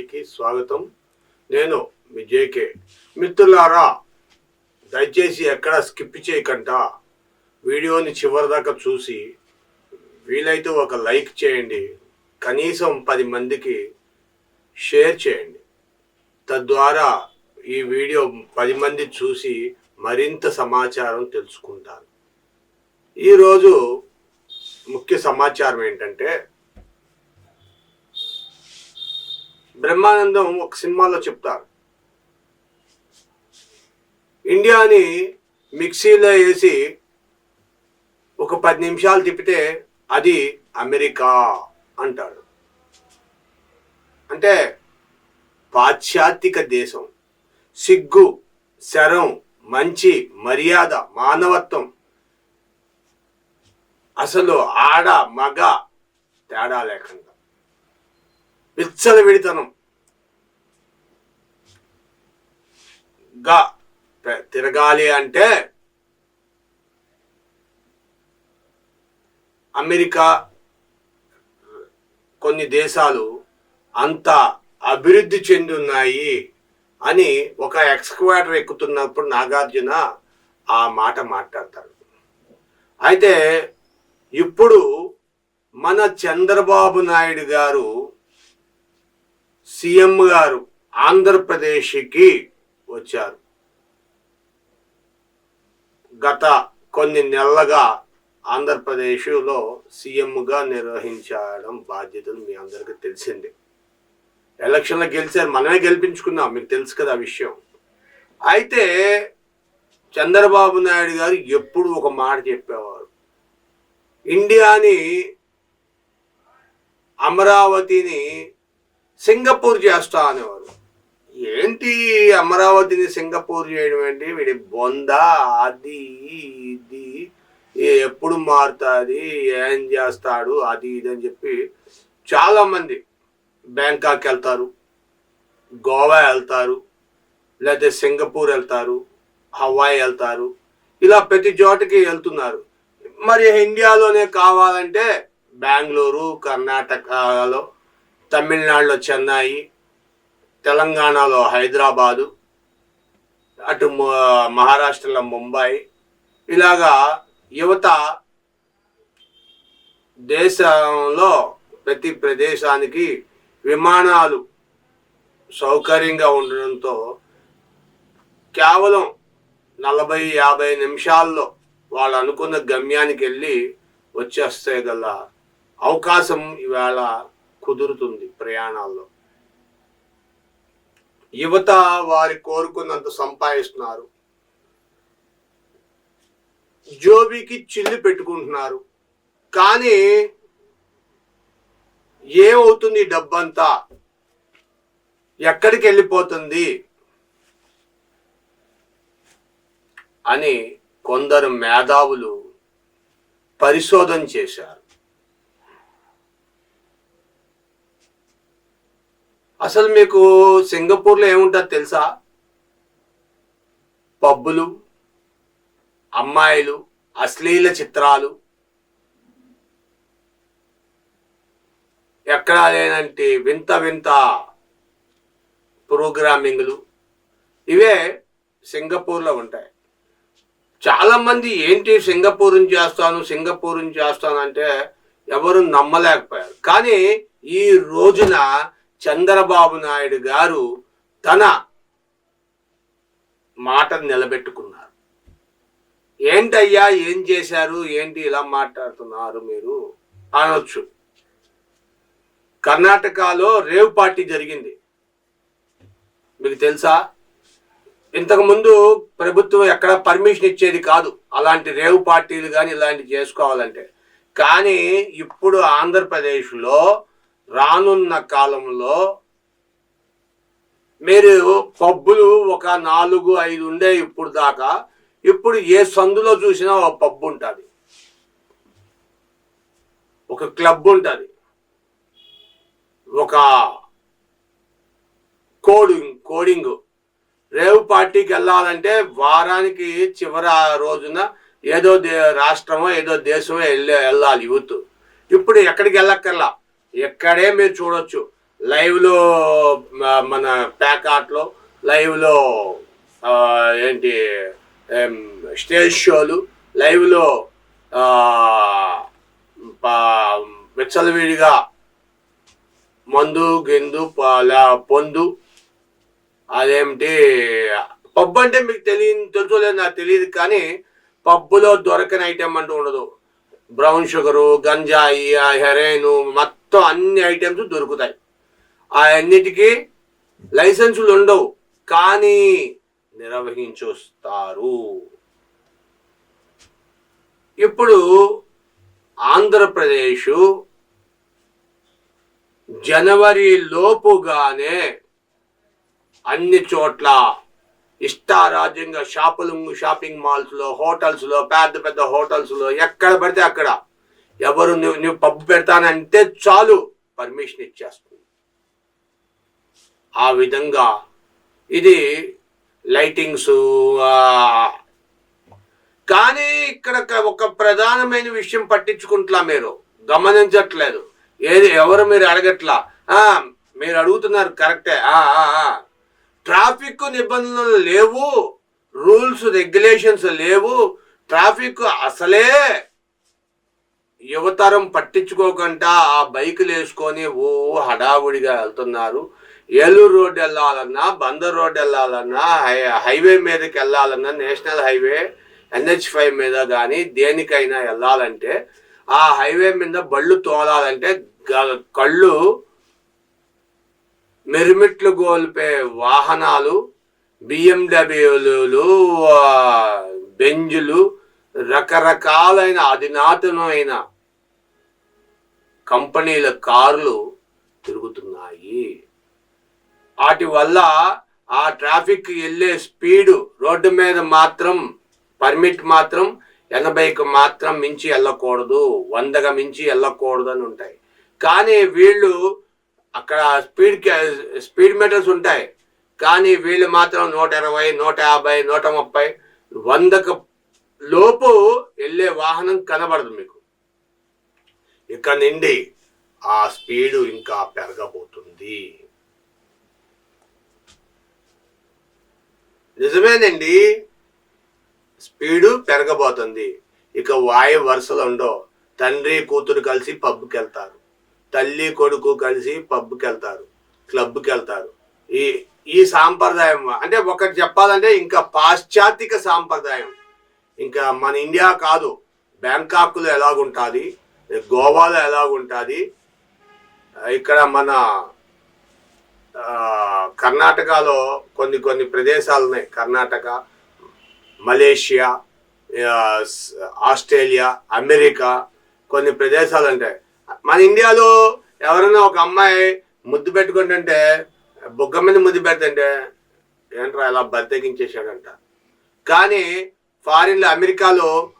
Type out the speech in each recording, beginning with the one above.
టీవీకి స్వాగతం. నేను మీ జేకే. మిత్రులారా దయచేసి ఎక్కడ స్కిప్ చేయకుండా. వీడియోని చివరిదాకా చూసి వీలైతే ఒక లైక్ చేయండి. కనీసం పది మందికి షేర్ చేయండి. తద్వారా ఈ వీడియో పది మంది చూసి మరింత సమాచారం తెలుసుకుంటారు. ఈరోజు ముఖ్య సమాచారం ఏంటంటే బ్రహ్మానందం ఒక సినిమాలో చెప్తారు. ఇండియాని మిక్సీలో వేసి ఒక పది నిమిషాలు తిప్పితే అది అమెరికా అంటాడు. అంటే పాశ్చాత్తిక దేశం. సిగ్గు శరం మంచి మర్యాద మానవత్వం. అసలు ఆడ మగ తేడా లేకుండా. విచ్చల విడితనం గా తిరగాలి అంటే అమెరికా కొన్ని దేశాలు అంత అభివృద్ధి చెందున్నాయి అని ఒక ఎక్స్క్వాటర్ ఎక్కుతున్నప్పుడు నాగార్జున ఆ మాట మాట్లాడతాడు. అయితే ఇప్పుడు మన చంద్రబాబు నాయుడు గారు సీఎం గారు ఆంధ్రప్రదేశ్కి వచ్చారు. గత కొన్ని నెలలుగా ఆంధ్రప్రదేశ్లో సీఎంగా నిర్వహించడం బాధ్యతలు మీ అందరికీ తెలిసిందే. ఎలక్షన్లో గెలిచారు మనమే గెలిపించుకున్నాం మీకు తెలుసు కదా విషయం. అయితే చంద్రబాబు నాయుడు గారు ఎప్పుడు ఒక మాట చెప్పేవారు. ఇండియాని అమరావతిని సింగపూర్ చేస్తా అనేవారు. ఏంటి అమరావతిని సింగపూర్ చేయడం ఏంటి? వీడి బొంద అది ఇది ఎప్పుడు మారుతుంది ఏం చేస్తాడు అది ఇది అని చెప్పి చాలామంది బ్యాంకాక్ వెళ్తారు గోవా వెళ్తారు లేదా సింగపూర్ వెళ్తారు హవాయి వెళ్తారు ఇలా ప్రతి చోటకి వెళ్తున్నారు. మరి ఇండియాలోనే కావాలంటే బెంగళూరు కర్ణాటకలో తమిళనాడులో చెన్నై తెలంగాణలో హైదరాబాదు అటు మహారాష్ట్రలో ముంబై. ఇలాగా యువత దేశంలో ప్రతి ప్రదేశానికి విమానాలు సౌకర్యంగా ఉండడంతో కేవలం నలభై యాభై నిమిషాల్లో వాళ్ళు అనుకున్న గమ్యానికి వెళ్ళి వచ్చేస్తే గల అవకాశం ఇవాళ కుదురుతుంది ప్రయాణాల్లో. యువత వారి కోరుకున్నంత సంపాదిస్తున్నారు. జోబీకి చిల్లు పెట్టుకుంటున్నారు. కానీ ఏమవుతుంది డబ్బంతా? ఎక్కడికి వెళ్ళిపోతుంది? అని కొందరు మేధావులు పరిశోధన చేశారు. అసలు మీకు సింగపూర్లో ఏముంటుంది తెలుసా? పబ్బులు అమ్మాయిలు అశ్లీల చిత్రాలు. ఎక్కడా లేనంటే వింత వింత ప్రోగ్రామింగ్లు. ఇవే సింగపూర్లో ఉంటాయి. చాలామంది ఏంటి సింగపూర్ నుంచి చేస్తాను సింగపూర్ నుంచి చేస్తాను అంటే ఎవరు నమ్మలేకపోయారు. కానీ ఈ రోజున చంద్రబాబు నాయుడు గారు తన మాట నిలబెట్టుకున్నారు. ఏంటయ్యా ఏం చేశారు? ఏంటి ఇలా మాట్లాడుతున్నారు మీరు? అనొచ్చు. కర్ణాటకలో రేవ్ పార్టీ జరిగింది. మీకు తెలుసా? ఇంతకుముందు ప్రభుత్వం ఎక్కడ పర్మిషన్ ఇచ్చేది కాదు. అలాంటి రేవ్ పార్టీలు కానీ ఇలాంటివి చేసుకోవాలంటే. కానీ ఇప్పుడు ఆంధ్రప్రదేశ్లో రానున్న కాలంలో మీరు పబ్బులు ఒక నాలుగు ఐదు ఉండే ఇప్పుడు దాకా ఇప్పుడు ఏ సందులో చూసినా ఒక పబ్బు ఉంటుంది. ఒక క్లబ్ ఉంటుంది. ఒక కోడింగ్ కోడింగ్. రేవు పార్టీకి వెళ్ళాలంటే వారానికి చివరి రోజున ఏదో దే రాష్ట్రమో ఏదో దేశమో వెళ్ళే వెళ్ళాలి యూత్. ఇప్పుడు ఎక్కడికి వెళ్ళక్కర్లా. ఎక్కడే మీరు చూడొచ్చు. లైవ్లో మన ప్యాకాట్లో లైవ్లో ఏంటి స్టేజ్ షోలు లైవ్లో ఆ, ప- విచ్చలవిడిగా మందు గిందు ప- లా- పొందు అదేమిటి పబ్ అంటే మీకు తెలియని తెలుసు లేదు నాకు తెలియదు కానీ పబ్బులో దొరకని ఐటెం అంటూ ఉండదు. బ్రౌన్ షుగరు గంజాయి హెరైన్ మొత్తం అన్ని ఐటమ్స్ దొరుకుతాయి. ఆ అన్నిటికీ లైసెన్సులు ఉండవు కానీ నిర్వహించొస్తారు. ఇప్పుడు ఆంధ్రప్రదేశ్ జనవరి లోపుగానే అన్ని చోట్ల ఇష్టారాజ్యంగా షాపులు షాపింగ్ మాల్స్లో హోటల్స్లో పెద్ద పెద్ద హోటల్స్లో ఎక్కడ పడితే అక్కడ ఎవరు నువ్వు నువ్వు పబ్బు పెడతానంటే చాలు పర్మిషన్ ఇచ్చేస్తుంది. ఆ విధంగా ఇది లైటింగ్స్ కానీ ఇక్కడ ఒక- ప్రధానమైన విషయం పట్టించుకుంటున్నా మీరు. గమనించట్లేదు. ఏది ఎవరు మీరు అడగట్లా? మీరు అడుగుతున్నారు కరెక్టే. ఆ. ట్రాఫిక్ నిబంధనలు లేవు రూల్స్ రెగ్యులేషన్స్ లేవు ట్రాఫిక్ అసలే యువతరం పట్టించుకోకుండా ఆ బైకులు వేసుకొని ఓ హడావుడిగా వెళ్తున్నారు. ఏలూరు రోడ్ వెళ్ళాలన్నా బందర్ రోడ్ వెళ్ళాలన్నా హై హైవే మీదకి వెళ్ళాలన్నా నేషనల్ హైవే ఎన్హెచ్ ఫైవ్ మీద కానీ దేనికైనా వెళ్ళాలంటే ఆ హైవే మీద బళ్ళు తోలాలంటే కళ్ళు మిరుమిట్లు గోల్పే వాహనాలు బిఎండబ్ల్యూలు బెంజులు రకరకాలైన అధునాతనమైన కంపెనీల కార్లు తిరుగుతున్నాయి. వాటి వల్ల ఆ ట్రాఫిక్ వెళ్ళే స్పీడు రోడ్డు మీద మాత్రం పర్మిట్ మాత్రం ఎనభైకి మాత్రం మించి వెళ్ళకూడదు వందగా మించి వెళ్ళకూడదు అని ఉంటాయి. కానీ వీళ్ళు అక్కడ స్పీడ్ స్పీడ్ మీటర్స్ ఉంటాయి. కానీ వీళ్ళు మాత్రం నూట ఇరవై నూట యాభై నూట ముప్పై వందకు లోపు వెళ్ళే వాహనం కనబడదు మీకు. ఇక్కడ నుండి ఆ స్పీడు ఇంకా పెరగబోతుంది. నిజమేనండి స్పీడు పెరగబోతుంది. ఇక వాయు వరుసలు ఉండవు. తండ్రి కూతురు కలిసి పబ్కి వెళ్తారు తల్లి కొడుకు కలిసి పబ్కి వెళ్తారు క్లబ్కి వెళ్తారు ఈ ఈ సాంప్రదాయం అంటే ఒకటి చెప్పాలంటే ఇంకా పాశ్చాత్యక సాంప్రదాయం. ఇంకా మన ఇండియా కాదు బ్యాంకాక్లో ఎలాగుంటుంది గోవాలో ఎలాగుంటుంది ఇక్కడ మన కర్ణాటకలో కొన్ని కొన్ని ప్రదేశాలు ఉన్నాయి. కర్ణాటక మలేషియా ఆస్ట్రేలియా అమెరికా కొన్ని ప్రదేశాలు ఉంటాయి. మన ఇండియాలో ఎవరైనా ఒక అమ్మాయి ముద్దు పెట్టుకుంటుంటే బుగ్గ మీద ముద్దు పెడుతుంటే ఏంట్రా ఇలా బద్దెగించేశాడంట కానీ ఫారిన్లో అమెరికాలో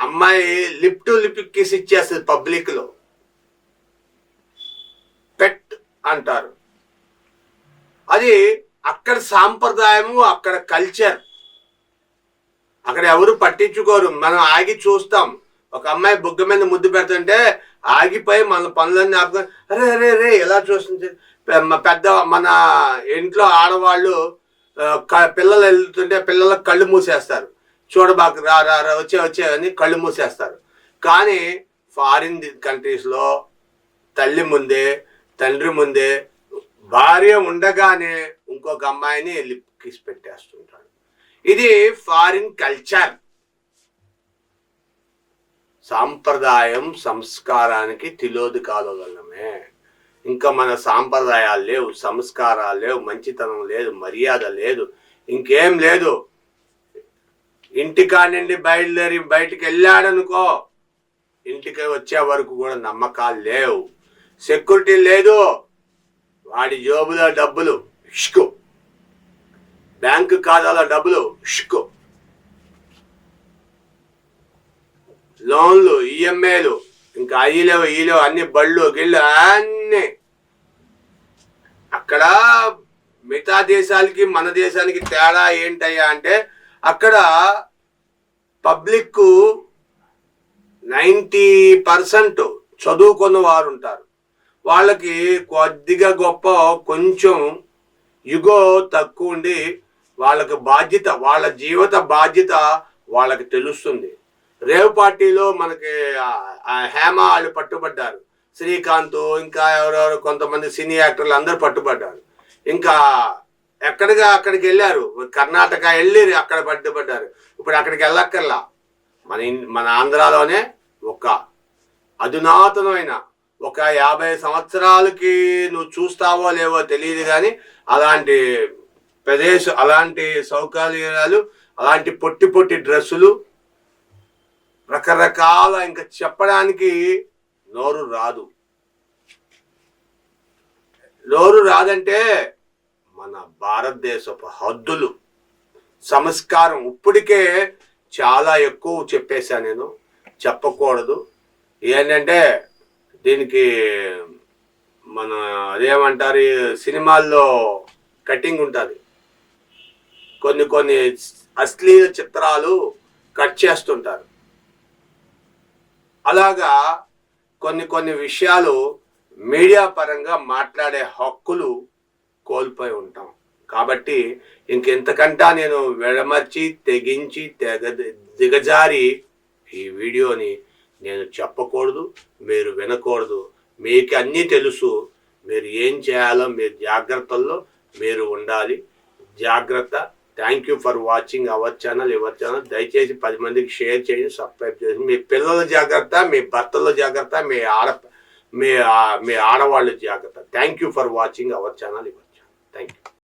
అమ్మాయి లిప్ టు లిప్ కిస్ ఇచ్చేస్తుంది పబ్లిక్లో. పెట్ అంటారు. అది అక్కడ సాంప్రదాయము అక్కడ కల్చర్. అక్కడ ఎవరు పట్టించుకోరు. మనం ఆగి చూస్తాం. ఒక అమ్మాయి బుగ్గ మీద ముద్దు పెడుతుంటే ఆగిపోయి మన పనులన్నీ ఆపుకొని అరే అరే అరే ఎలా చూస్తుంది? పెద్ద మన ఇంట్లో ఆడవాళ్ళు క- పిల్లలు వెళ్తుంటే పిల్లలకు కళ్ళు మూసేస్తారు. చూడబాకు రా రా రా వచ్చే వచ్చే అని కళ్ళు మూసేస్తారు. కానీ ఫారిన్ కంట్రీస్లో తల్లి ముందే తండ్రి ముందే భార్య ఉండగానే ఇంకొక అమ్మాయిని లిప్ కిస్ పెట్టేస్తుంటాడు. ఇది ఫారిన్ కల్చర్. సాంప్రదాయం సంస్కారానికి తిలోది కాలమే ఇంకా మన సాంప్రదాయాలు లేవు సంస్కారాలు లేవు మంచితనం లేదు మర్యాద లేదు ఇంకేం లేదు. ఇంటికా నుండి బయలుదేరి బయటికి వెళ్ళాడనుకో ఇంటికి వచ్చే వరకు కూడా నమ్మకాలు లేవు. సెక్యూరిటీ లేదు వాడి జోబులో డబ్బులు ఇష్కు బ్యాంకు ఖాతాలో డబ్బులు ఇష్కు లోన్లు ఈఎంఐలు ఇంకా అయ్యలేవు ఈలో అన్ని బళ్ళు గిళ్ళు అన్ని. అక్కడ మిగతా దేశాలకి మన దేశానికి తేడా ఏంటయ్యా అంటే అక్కడ పబ్లిక్ నైంటీ పర్సెంట్ చదువుకున్న వారు ఉంటారు వాళ్ళకి కొద్దిగా గొప్ప కొంచెం యుగో తక్కువ ఉండి వాళ్ళకి బాధ్యత వాళ్ళ జీవిత బాధ్యత వాళ్ళకి తెలుస్తుంది. రేవ్ పార్టీలో మనకి హేమ వాళ్ళు పట్టుబడ్డారు. శ్రీకాంత్ ఇంకా ఎవరెవరు కొంతమంది సినీ యాక్టర్లు అందరూ పట్టుబడ్డారు. ఇంకా ఎక్కడిగా అక్కడికి వెళ్ళారు? కర్ణాటక వెళ్ళి అక్కడ పట్టుబడ్డారు. ఇప్పుడు అక్కడికి వెళ్ళక్కర్లా. మన ఇన్- మన ఆంధ్రాలోనే ఒక అధునాతనమైన ఒక యాభై సంవత్సరాలకి నువ్వు చూస్తావో లేవో తెలియదు కానీ అలాంటి ప్రదేశం అలాంటి సౌకర్యాలు అలాంటి పొట్టి పొట్టి డ్రెస్సులు రకరకాల ఇంకా చెప్పడానికి నోరు రాదు. నోరు రాదంటే మన భారతదేశపు హద్దులు సంస్కారం ఇప్పటికే చాలా ఎక్కువ చెప్పేశాను నేను. చెప్పకూడదు. ఏంటంటే దీనికి మన అదేమంటారు సినిమాల్లో కటింగ్ ఉంటుంది. కొన్ని కొన్ని అశ్లీల చిత్రాలు కట్ చేస్తుంటారు. అలాగా కొన్ని కొన్ని విషయాలు మీడియా పరంగా మాట్లాడే హక్కులు కోల్పోయి ఉంటాం. కాబట్టి ఇంకెంతకంటా నేను వెడమర్చి తెగించి తెగ దిగజారి ఈ వీడియోని నేను చెప్పకూడదు మీరు వినకూడదు. మీకు అన్నీ తెలుసు మీరు ఏం చేయాలో మీరు జాగ్రత్తల్లో మీరు ఉండాలి. జాగ్రత్త. Thank you for watching our channel our channel దయచేసి పది మందికి షేర్ చేయండి సబ్స్క్రైబ్ చేయండి. మీ పిల్లల జాగ్రత్త మీ భర్తల జాగ్రత్త మీ ఆడ మీ మీ ఆడవాళ్ళ జాగ్రత్త. Thank you for watching our channel our